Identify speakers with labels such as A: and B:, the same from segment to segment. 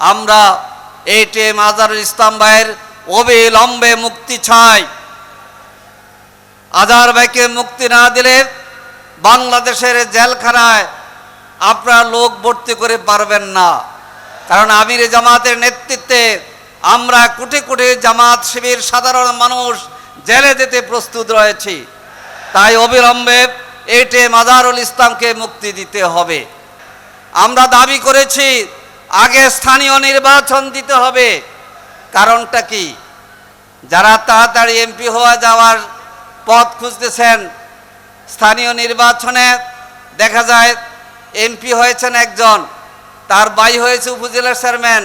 A: আমরা এটে মাজারুল ইসলাম ভাইয়ের অবিলম্বে মুক্তি চাই। আজার ভাইকে মুক্তি না দিলে বাংলাদেশের জেলখানায় আপনারা লোক ভর্তি করে পারবেন না। কারণ আমির জামাতের নেতৃত্বে আমরা কোটি কোটি জামাত শিবির, সাধারণ মানুষ জেলে যেতে প্রস্তুত রয়েছি। তাই অবিলম্বে এটে মাজারুল ইসলামকে মুক্তি দিতে হবে। আমরা দাবি করেছি আগে স্থানীয় নির্বাচন দিতে হবে। কারণটা কি? যারা তাড়াতাড়ি এমপি হওয়া যাওয়ার পথ খুঁজতেছেন, স্থানীয় নির্বাচনে দেখা যায় এমপি হয়েছেন একজন, তার ভাই হয়েছে উপজেলা চেয়ারম্যান,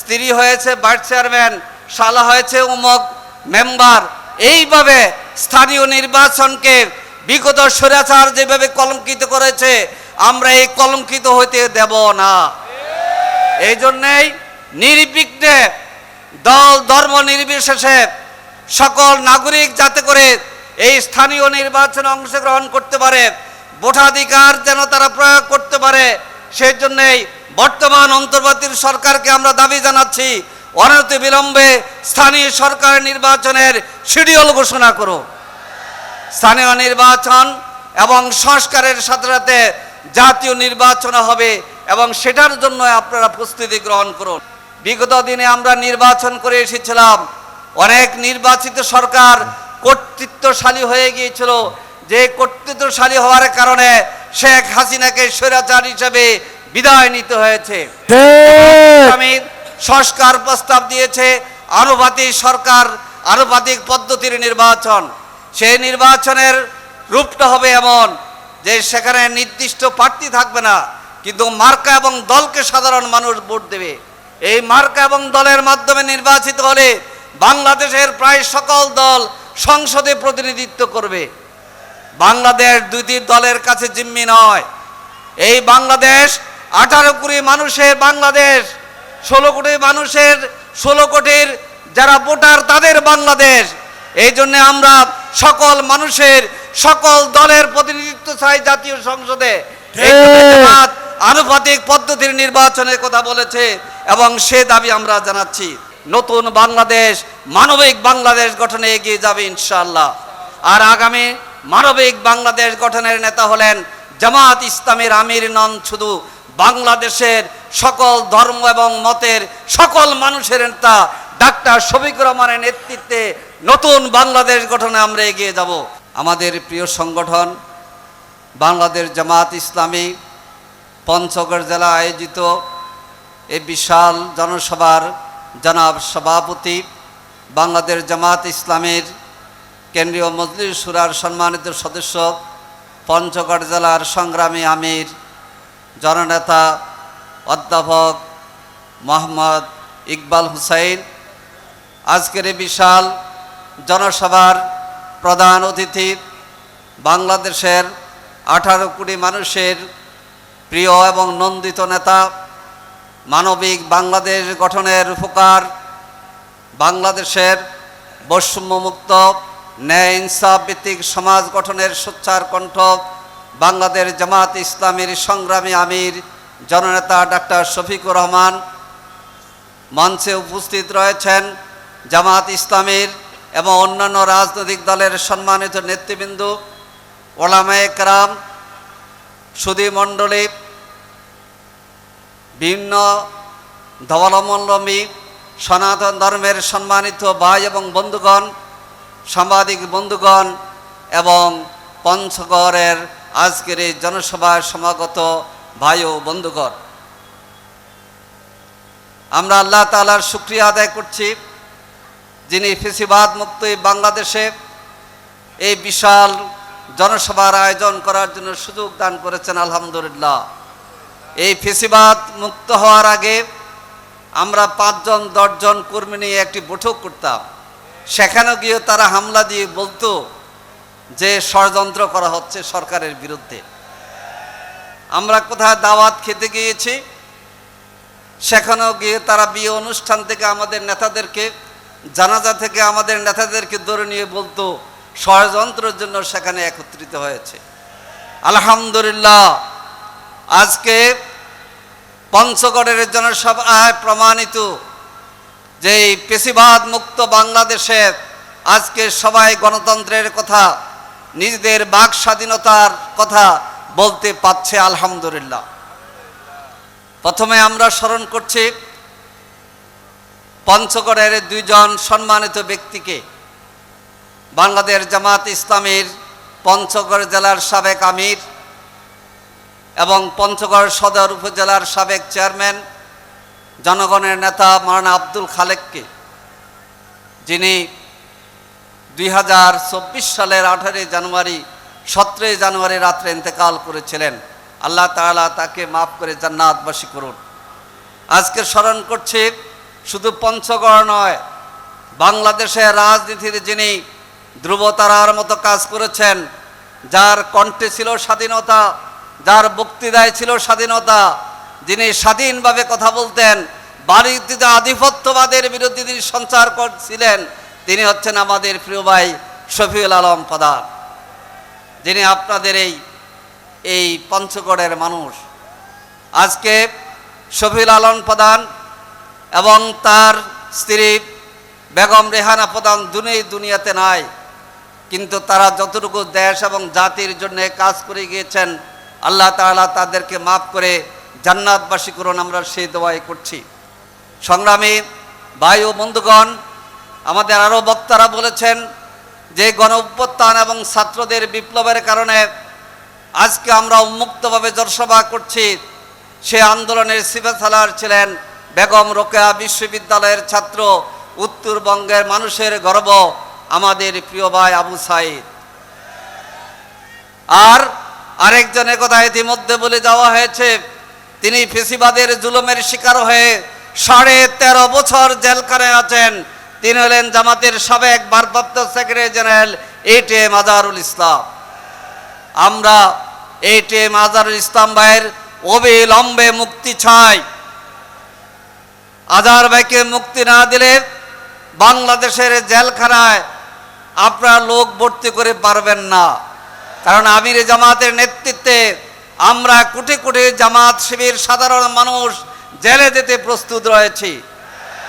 A: স্ত্রী হয়েছে ভাইস চেয়ারম্যান, শালা হয়েছে উমক মেম্বার। এইভাবে স্থানীয় নির্বাচনকে বিগত স্বৈরাচার যেভাবে কলঙ্কিত করেছে, আমরা এই কলঙ্কিত হইতে দেব না। এই জন্যেই নির্বিঘ্নে দল ধর্ম নির্বিশেষে সকল নাগরিক যাতে করে এই স্থানীয় নির্বাচনে অংশগ্রহণ করতে পারে, ভোটাধিকার যেন তারা প্রয়োগ করতে পারে সেই জন্যেই বর্তমান অন্তর্বর্তী সরকারকে আমরা দাবি জানাচ্ছি, অনতি বিলম্বে স্থানীয় সরকার নির্বাচনের শিডিউল ঘোষণা করো স্থানীয় নির্বাচন এবং সংস্কারের সাথে সাথে জাতীয় নির্বাচন হবে এবং সেটার জন্য আপনারা প্রস্তুতি গ্রহণ করুন। বিগত দিনে আমরা নির্বাচন করে এসেছিলাম। অনেক নির্বাচিত সরকার কর্তৃত্বশালী হয়ে গিয়েছিল। যে কর্তৃত্বশালী হওয়ার কারণে শেখ হাসিনাকে স্বৈরাচার হিসেবে বিদায় নিতে হয়েছে। আমি সংস্কার প্রস্তাব দিয়েছে আনুপাতিক সরকার আনুপাতিক পদ্ধতির নির্বাচন। সেই নির্বাচনের রূপটা হবে এমন যে সেখানে নির্দিষ্ট প্রার্থী থাকবে না, কিন্তু মার্কা এবং দলকে সাধারণ মানুষ ভোট দেবে। এই মার্কা এবং দলের মাধ্যমে নির্বাচিত হলে বাংলাদেশের প্রায় সকল দল সংসদে প্রতিনিধিত্ব করবে। বাংলাদেশ দুইটি দলের কাছে জিম্মি নয়। এই বাংলাদেশ আঠারো কোটি মানুষের বাংলাদেশ, ষোলো কোটি মানুষের, ষোলো কোটির যারা ভোটার তাদের বাংলাদেশ। এই জন্য আমরা সকল মানুষের সকল দলের প্রতিনিধিত্ব চাই জাতীয় সংসদে। আনুপাতিক পদ্ধতির নির্বাচনের কথা বলেছে এবং সে দাবি আমরা জানাচ্ছি। নতুন বাংলাদেশ মানবিক বাংলাদেশ গঠনে এগিয়ে যাবে ইনশাআল্লাহ। আর আগামী মানবিক বাংলাদেশ গঠনের নেতা হলেন জামাত ইসলামের আমির নন শুধু বাংলাদেশের সকল ধর্ম এবং মতের সকল মানুষের নেতা ডাক্তার শফিকুর রহমানের নেতৃত্বে নতুন বাংলাদেশ গঠনে আমরা এগিয়ে যাব। আমাদের প্রিয় সংগঠন বাংলাদেশ জামাত ইসলামী পঞ্চগড় জেলা আয়োজিত এই বিশাল জনসভার জনাব সভাপতি বাংলাদেশ জামাত ইসলামের কেন্দ্রীয় মজলিস সুরার সম্মানিত সদস্য পঞ্চগড় জেলার সংগ্রামী আমির, জননেতা অধ্যাপক মোহাম্মদ ইকবাল হুসাইন। আজকের এই বিশাল জনসভার প্রধান অতিথি, বাংলাদেশের আঠারো কোটি মানুষের প্রিয় এবং নন্দিত নেতা, মানবিক বাংলাদেশ গঠনের উপকার, বাংলাদেশের বৈষম্যমুক্ত, ন্যায় ইনসাফ ভিত্তিক সমাজ গঠনের সোচ্চার কণ্ঠ, বাংলাদেশ জামাত ইসলামীর সংগ্রামী আমির, জননেতা ডাক্তার শফিকুর রহমান। মঞ্চে উপস্থিত রয়েছেন জামাত ইসলামীর এবং অন্যান্য রাজনৈতিক দলের সম্মানিত নেতৃবৃন্দ, ওলামায়ে কেরাম সুদী মণ্ডলী ভিন্ন ধবলমল্লমী সনাতন ধর্মের সম্মানিত ভাই এবং বন্ধুগণ, সাংবাদিক বন্ধুগণ এবং পঞ্চগড়ের আজকের এই জনসভায় সমাগত ভাই ও বন্ধুগণ। আমরা আল্লাহ তালার শুক্রিয়া আদায় করছি। যিনি ফেসিবাদ মুক্ত এই বাংলাদেশে এই বিশাল জনসভার আয়োজন করার জন্য সুযোগ দান করেছেন, আলহামদুলিল্লাহ। এই ফেসিবাদ মুক্ত হওয়ার আগে আমরা পাঁচজন, দশজন কর্মী নিয়ে একটি বৈঠক করতাম। সেখানে গিয়ে তারা হামলা দিয়ে বলতো যে ষড়যন্ত্র করা হচ্ছে সরকারের বিরুদ্ধে। আমরা কোথায় দাওয়াত খেতে গিয়েছি, সেখানেও গিয়ে তারা বিয়ে অনুষ্ঠান থেকে আমাদের নেতাদেরকে জানাজা থেকে আমাদের নেতাদেরকে ধরে নিয়ে বলতো, ষড়যন্ত্রের জন্য সেখানে একত্রিত হয়েছে। আলহামদুলিল্লাহ, আজকে পঞ্চগড়ের জনসভায় প্রমাণিত যে পেশিবাদ মুক্ত বাংলাদেশের আজকে সবাই গণতন্ত্রের কথা, নিজেদের বাক স্বাধীনতার কথা বলতে পাচ্ছে আলহামদুলিল্লাহ। প্রথমে আমরা স্মরণ করছি পঞ্চগড়ের দুইজন সম্মানিত ব্যক্তিকে বাংলাদেশ জামাত ইসলামের পঞ্চগড় জেলার সাবেক আমির এবং পঞ্চগড় সদর উপজেলার সাবেক চেয়ারম্যান জনগণের নেতা মারানা আব্দুল খালেককে, যিনি দুই হাজার চব্বিশ সালের আঠারোই জানুয়ারি, সতেরোই জানুয়ারি রাত্রে ইন্তেকাল করেছিলেন। আল্লাহ তাআলা তাকে মাফ করে জান্নাতবাসী করুন। আজকে স্মরণ করছি শুধু পঞ্চগড় নয়, বাংলাদেশের রাজনীতির যিনি ধ্রুবতারার মতো কাজ করেছেন, যার কণ্ঠে ছিল স্বাধীনতা, যার বক্তৃতায় ছিল স্বাধীনতা, যিনি স্বাধীনভাবে কথা বলতেন বাড়িতে আধিপত্যবাদের বিরুদ্ধে তিনি সঞ্চার করছিলেন, তিনি হচ্ছেন আমাদের প্রিয় ভাই শফিউল আলম প্রধান। যিনি আপনাদের এই এই পঞ্চগড়ের মানুষ। আজকে শফিউল আলম প্রধান এবং তার স্ত্রী বেগম রেহানা প্রধান দুনেই দুনিয়াতে নাই। কিন্তু তারা যতটুকু দেশ এবং জাতির জন্য কাজ করে গিয়েছেন, আল্লাহ তাআলা তাদেরকে মাফ করে জান্নাতবাসী করুন, আমরা সেই দোয়াই করছি। সংগ্রামী ভাই ও বন্ধুগণ, আমাদের আরও বক্তারা বলেছেন যে গণ অভ্যুত্থান এবং ছাত্রদের বিপ্লবের কারণে আজকে আমরা উন্মুক্তভাবে জনসভা করছি। সে আন্দোলনের সিফাসালার ছিলেন বেগম রোকেয়া বিশ্ববিদ্যালয়ের ছাত্র, উত্তরবঙ্গের মানুষের গর্ব, আমাদের প্রিয় ভাই আবু সাইদ। আর আরেকজনের কথা ইতিমধ্যে বলে যাওয়া হয়েছে, তিনি ফেসিবাদের জুলুমের শিকার হয়ে সাড়ে তেরো বছর জেলখানে আছেন। তিনি হলেন জামাতের সাবেক ভারপ্রাপ্ত secretary general A T M Azharul Islam. আমরা এ টি এম আজারুল ইসলাম ভাইয়ের অবিলম্বে মুক্তি চাই। আজার ভাইকে মুক্তি না দিলে বাংলাদেশের জেলখানায় আপনারা লোক ভর্তি করে পারবেন না। কারণ আমির জামাতের নেতৃত্বে আমরা কোটি কোটি জামাত শিবির, সাধারণ মানুষ জেলে যেতে প্রস্তুত রয়েছি।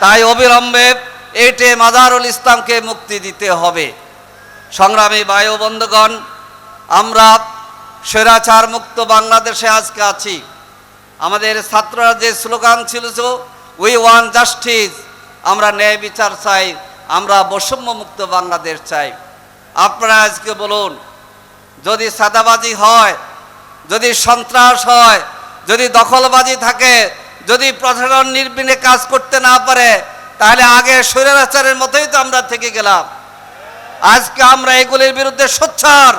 A: তাই অবিলম্বে এটে মাদারুল ইসলামকে মুক্তি দিতে হবে। সংগ্রামী বায়ু বন্ধুগণ, আমরা স্বৈরাচার মুক্ত বাংলাদেশে আজকে আছি। আমাদের ছাত্ররা যে স্লোগান ছিল উই ওয়ান জাস্টিস আমরা ন্যায় বিচার চাই। আমরা বৈষম্য মুক্ত বাংলাদেশ চাই। আপনারা আজকে বলুন, যদি সাদাবাজি হয়, যদি সন্ত্রাস হয়, যদি দখলবাজি থাকে, যদি প্রশাসন নির্বিঘ্নে কাজ করতে না পারে, তাহলে আগে স্বৈরাচারের মতোই তো আমরা থেকে গেলাম। আজকে আমরা এগুলির বিরুদ্ধে সোচ্চার।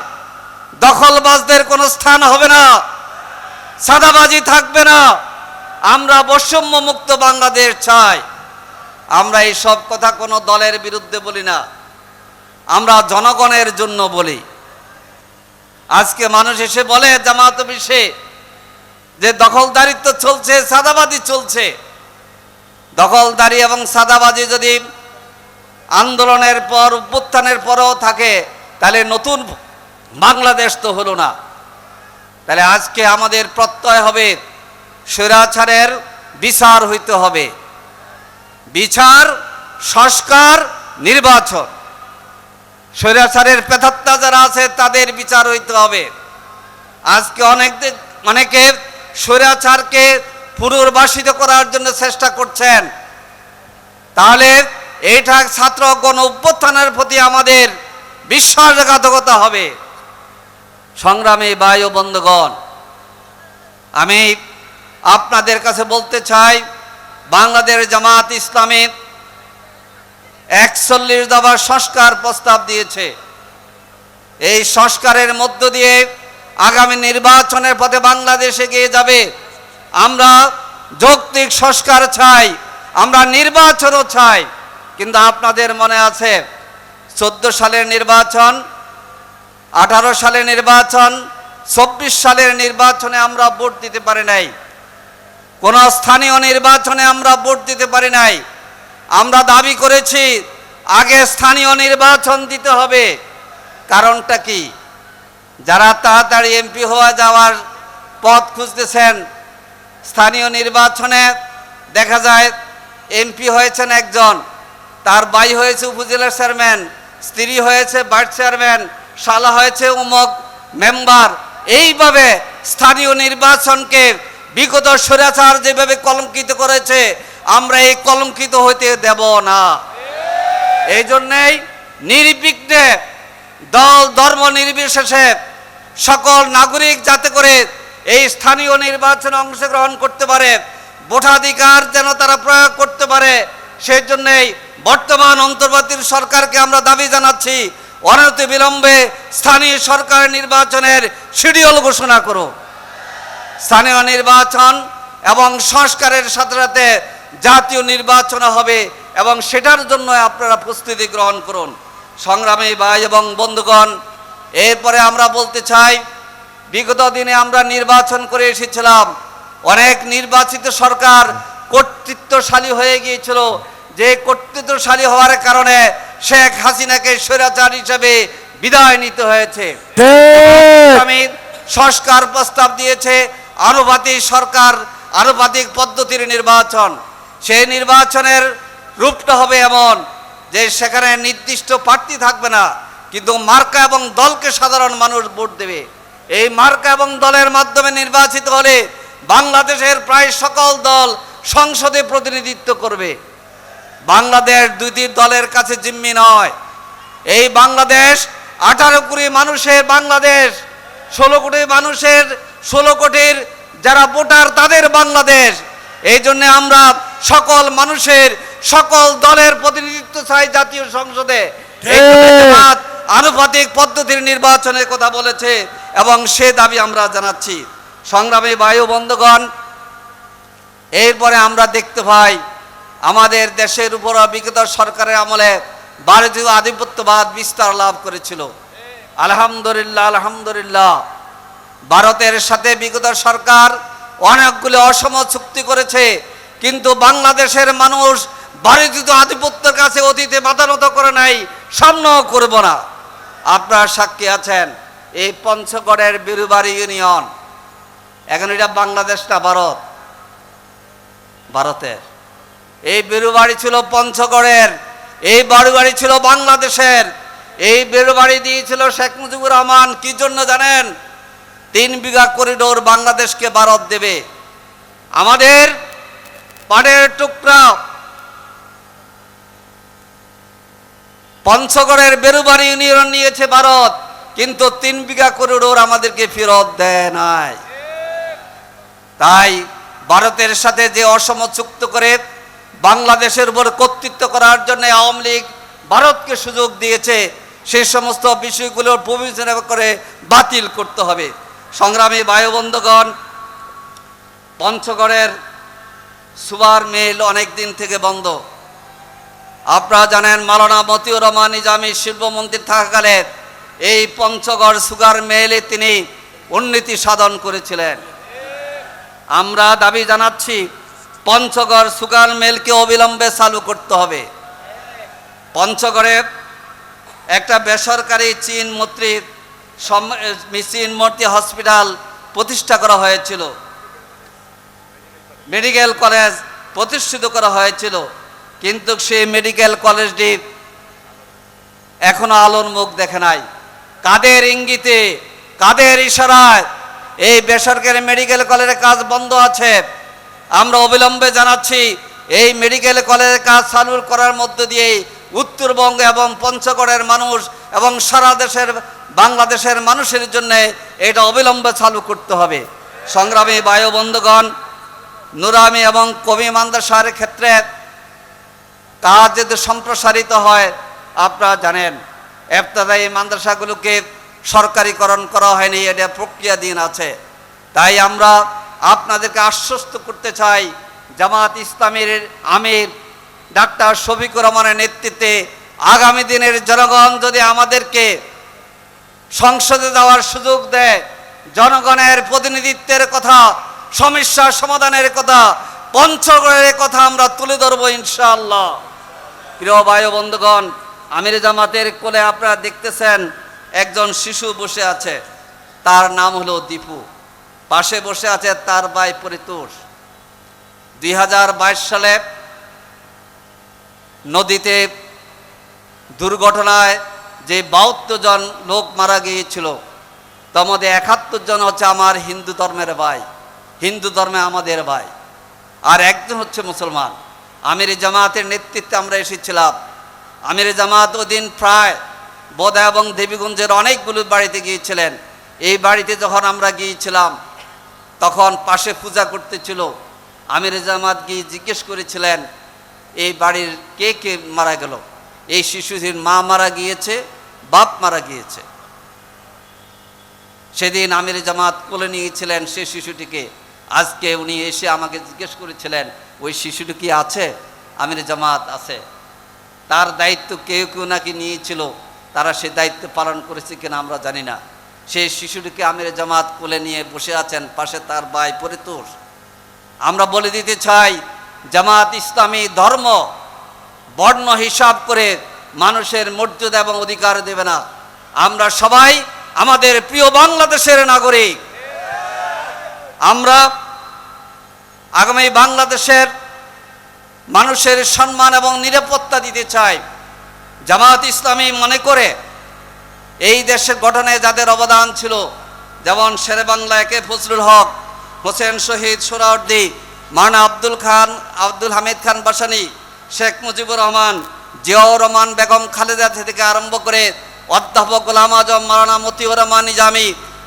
A: দখলবাজদের কোনো স্থান হবে না। সাদাবাজি থাকবে না। আমরা বৈষম্য মুক্ত বাংলাদেশ চাই। আমরা এই সব কথা কোনো দলের বিরুদ্ধে বলি না। আমরা জনগণের জন্য বলি। আজকে মানুষ এসে বলে, জামাত বিষে যে দখলদারিত্ব চলছে সাদাবাজি চলছে। দখলদারি এবং সাদাবাজি যদি আন্দোলনের পর, উত্থানের পরেও থাকে, তাহলে নতুন বাংলাদেশ তো হলো না। তাহলে আজকে আমাদের প্রত্যয় হবে স্বৈরাচারের বিচার হইতে হবে। বিচার, সংস্কার, নির্বাচন। স্বৈরাচারের পেথাত্তা যারা আছে, তাদের বিচার হইতে হবে। আজকে অনেক অনেকে স্বৈরাচারকে পুনর্বাসিত করার জন্য চেষ্টা করছেন। তাহলে এইটা ছাত্র গণ অভ্যুত্থানের প্রতি আমাদের বিশ্বাসঘাতকতা হবে। সংগ্রামী বায়ু বন্ধুগণ, আমি আপনাদের কাছে বলতে চাই, বাংলাদেশ জামাত ইসলামী একচল্লিশ দফার সংস্কার প্রস্তাব দিয়েছে। এই সংস্কারের মধ্য দিয়ে আগামী নির্বাচনের পথে বাংলাদেশে এগিয়ে যাবে। আমরা যৌক্তিক সংস্কার চাই, আমরা নির্বাচনও চাই, কিন্তু আপনাদের মনে আছে, চোদ্দ সালের নির্বাচন, আঠারো সালের নির্বাচন, চব্বিশ সালের নির্বাচনে আমরা ভোট দিতে পারি নাই। কোন স্থানীয় নির্বাচনে আমরা ভোট দিতে পারি নাই। আমরা দাবি করেছি, আগে স্থানীয় নির্বাচন দিতে হবে। কারণটা কি? যারা তাড়াতাড়ি এমপি হওয়া যাওয়ার পথ খুঁজতেছেন, স্থানীয় নির্বাচনে দেখা যায় এমপি হয়েছেন একজন, তার ভাই হয়েছে উপজেলা চেয়ারম্যান, স্ত্রী হয়েছে ভাইস চেয়ারম্যান, শালা হয়েছে উমক মেম্বার। এইভাবে স্থানীয় নির্বাচনকে বিগত স্বৈরাচার যেভাবে কলঙ্কিত করেছে, আমরা এই কলঙ্কিত হইতে দেব না। এই জন্যেই নির্বিঘ্নে দল, ধর্ম নির্বিশেষে সকল নাগরিক যাতে করে এই স্থানীয় নির্বাচনে অংশগ্রহণ করতে পারে, ভোটাধিকার যেন তারা প্রয়োগ করতে পারে, সেই জন্যেই বর্তমান অন্তর্বর্তীর সরকারকে আমরা দাবি জানাচ্ছি, অনতি বিলম্বে স্থানীয় সরকার নির্বাচনের শিডিউল ঘোষণা করো স্থানীয় নির্বাচন এবং সংস্কারের সাথে সাথে জাতীয় নির্বাচন হবে এবং সেটার জন্য আপনারা প্রস্তুতি গ্রহণ করুন। সংগ্রামী ভাই এবং বন্ধুগণ এরপরে আমরা বলতে চাই বিগত দিনে আমরা নির্বাচন করে এসেছিলাম। অনেক নির্বাচিত সরকার কর্তৃত্বশালী হয়ে গিয়েছিল। যে কর্তৃত্বশালী হওয়ার কারণে শেখ হাসিনাকে স্বৈরাচার হিসেবে বিদায় নিতে হয়েছে। সংস্কার প্রস্তাব দিয়েছে। আনুপাতিক সরকার আনুপাতিক পদ্ধতির নির্বাচন। সেই নির্বাচনের রূপটা হবে এমন যে সেখানে নির্দিষ্ট প্রার্থী থাকবে না, কিন্তু মার্কা এবং দলকে সাধারণ মানুষ ভোট দেবে। এই মার্কা এবং দলের মাধ্যমে নির্বাচিত হলে বাংলাদেশের প্রায় সকল দল সংসদে প্রতিনিধিত্ব করবে। বাংলাদেশ দুইটি দলের কাছে জিম্মি নয়। এই বাংলাদেশ আঠারো কুড়ি মানুষের বাংলাদেশ। ষোলো কোটি মানুষের ষোলো কোটির যারা ভোটার তাদের বাংলাদেশ। এই জন্য আমরা সকল মানুষের সকল দলের প্রতিনিধিত্ব চাই জাতীয় সংসদে। আনুপাতিক পদ্ধতির নির্বাচনের কথা বলেছে এবং সে দাবি আমরা জানাচ্ছি। সংগ্রামী বায়ু বন্ধগণ এরপরে আমরা দেখতে পাই আমাদের দেশের উপর বিগত সরকারের আমলে ভারতীয় আধিপত্যবাদ বিস্তার লাভ করেছিল। আলহামদুলিল্লাহ আলহামদুলিল্লাহ। ভারতের সাথে বিগত সরকার অনেকগুলো অসম চুক্তি করেছে, কিন্তু বাংলাদেশের মানুষ ভারতীয় আধিপত্যের কাছে অতীতে বাধানত করে নাই, সামনেও করব না। আপনার সাক্ষী আছেন এই পঞ্চগড়ের বিরুবাড়ি ইউনিয়ন। এখন এটা বাংলাদেশ না ভারত? ভারতের। এই বিরুবাড়ি ছিল পঞ্চগড়ের, এই বাড়ি ছিল বাংলাদেশের। এই বেরুবাড়ি দিয়েছিল শেখ মুজিবুর রহমান, কি জন্য জানেন? তিন বিঘা করিডোর বাংলাদেশকে ভারত দেবে। আমাদের পাড়ের টুকরা পঞ্চগড়ের বেরুবাড়ি ইউনিয়ন নিয়েছে ভারত, কিন্তু তিন বিঘা করিডোর আমাদেরকে ফেরত দেয় নাই। তাই ভারতের সাথে যে অসম চুক্ত করে বাংলাদেশের উপর কর্তৃত্ব করার জন্য আওয়ামী লীগ ভারতকে সুযোগ দিয়েছে সেই সমস্ত বিষয়গুলো বিবেচনা করে বাতিল করতে হবে। সংগ্রামী বায়ুবন্ধগণ পঞ্চগড়ের সুবার মিল অনেক দিন থেকে বন্ধ। আপনারা জানেন, মালানা মতিউর রহমান নিজামী শিল্পমন্ত্রী থাকাকালে এই পঞ্চগড় সুগার মেলে তিনি উন্নতি সাধন করেছিলেন। আমরা দাবি জানাচ্ছি, পঞ্চগড় সুগার মেলকে অবিলম্বে চালু করতে হবে। পঞ্চগড়ে একটা বেসরকারি চীন মৈত্রীর সম- চীন মূর্তি হসপিটাল প্রতিষ্ঠা করা হয়েছিল। মেডিকেল কলেজ প্রতিষ্ঠিত করা হয়েছিল, কিন্তু সেই মেডিকেল কলেজটি এখনও আলোর মুখ দেখে নাই। কাদের ইঙ্গিতে, কাদের ইশারায় এই বেসরকারি মেডিকেল কলেজের কাজ বন্ধ আছে? আমরা অবিলম্বে জানাচ্ছি, এই মেডিকেল কলেজের কাজ চালু করার মধ্য দিয়ে উত্তরবঙ্গ এবং পঞ্চগড়ের মানুষ এবং সারা দেশের বাংলাদেশের মানুষের জন্য এটা অবিলম্বে চালু করতে হবে। সংগ্রামী বায়ু বন্ধুগণ, নুরামি এবং কবি মান্দাসার ক্ষেত্রে কাজ যদি সম্প্রসারিত হয়, আপনারা জানেন, এফতাদায়ী মাদ্রাসাগুলোকে সরকারিকরণ করা হয়নি, এটা প্রক্রিয়াধীন আছে। তাই আমরা আপনাদেরকে আশ্বস্ত করতে চাই, জামাত ইসলামের আমির ডাক্তার শফিকুর রহমানের নেতৃত্বে আগামী দিনের জনগণ যদি আমাদেরকে সংসদে যাওয়ার সুযোগ দেয়, জনগণের প্রতিনিধিত্বের কথা, সমস্যা সমাধানের কথা, পঞ্চগড়ের কথা আমরা তুলে ধরবো ইনশাআল্লাহ। প্রিয় ও বন্ধুগণ, আমির জামাতের কোলে আপনারা দেখতেছেন একজন শিশু বসে আছে, তার নাম হলো দীপু। পাশে বসে আছে তার ভাই পরিতোষ। দুই হাজার বাইশ সালে নদীতে দুর্ঘটনায় যে বাহাত্তর জন লোক মারা গিয়েছিল তার মধ্যে একাত্তর জন হচ্ছে আমার হিন্দু ধর্মের ভাই, হিন্দু ধর্মে আমাদের ভাই। আর একজন হচ্ছে মুসলমান। আমির জামাতের নেতৃত্বে আমরা এসেছিলাম। আমির জামাত ওদিন প্রায় বোদা এবং দেবীগঞ্জের অনেকগুলো বাড়িতে গিয়েছিলেন। এই বাড়িতে যখন আমরা গিয়েছিলাম, তখন পাশে পূজা করতেছিল। আমির জামাত গিয়ে জিজ্ঞেস করেছিলেন এই বাড়ির কে কে মারা গেল? এই শিশুটির মা মারা গিয়েছে, বাপ মারা গিয়েছে। সেদিন আমির জামাত কোলে নিয়েছিলেন সে শিশুটিকে। আজকে উনি এসে আমাকে জিজ্ঞেস করেছিলেন, ওই শিশুটি কি আছে? আমির জামাত আছে। তার দায়িত্ব কেউ কেউ নাকি নিয়েছিল, তারা সে দায়িত্ব পালন করেছে কিনা আমরা জানি না। সেই শিশুটিকে আমির জামাত কোলে নিয়ে বসে আছেন, পাশে তার ভাই পরিতোষ। আমরা বলে দিতে চাই জামাত ইসলামী ধর্ম বর্ণ হিসাব করে মানুষের মর্যাদা এবং অধিকার দেবে না। আমরা সবাই আমাদের প্রিয় বাংলাদেশের নাগরিক। আমরা আগামী বাংলাদেশের মানুষের সম্মান এবং নিরাপত্তা দিতে চাই। জামাত ইসলামী মনে করে এই দেশের গঠনে যাদের অবদান ছিল, যেমন শেরে বাংলা একে ফজলুল হক, হোসেন শহীদ সোরাউদ্দি মানা আব্দুল খান, আব্দুল হামিদ খান বাসানি, শেখ মুজিবুর রহমান, জিয়াউর রহমান বেগম খালেদা থেকে আরম্ভ করে অধ্যাপক গোলাম আজম, মারানা মতিউর রহমান নিজামি,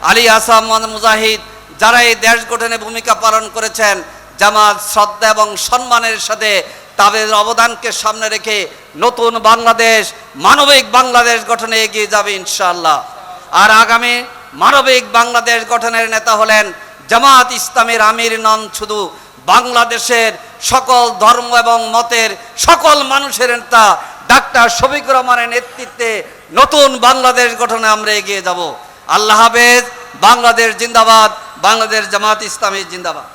A: আলী আসাম মুজাহিদ, যারা এই দেশ গঠনে ভূমিকা পালন করেছেন, জামাত শ্রদ্ধা এবং সম্মানের সাথে তাদের অবদানকে সামনে রেখে নতুন বাংলাদেশ, মানবিক বাংলাদেশ গঠনে এগিয়ে যাবে ইনশাআল্লাহ। আর আগামী মানবিক বাংলাদেশ গঠনের নেতা হলেন জামাত ইসলামের আমির নন শুধু বাংলাদেশের সকল ধর্ম এবং মতের সকল মানুষের নেতা ডাক্তার শফিকুর রহমানের নেতৃত্বে নতুন বাংলাদেশ গঠনে আমরা এগিয়ে যাব। আল্লাহ হাফেজ, বাংলাদেশ জিন্দাবাদ, বাংলাদেশ জামাত ইসলামী জিন্দাবাদ।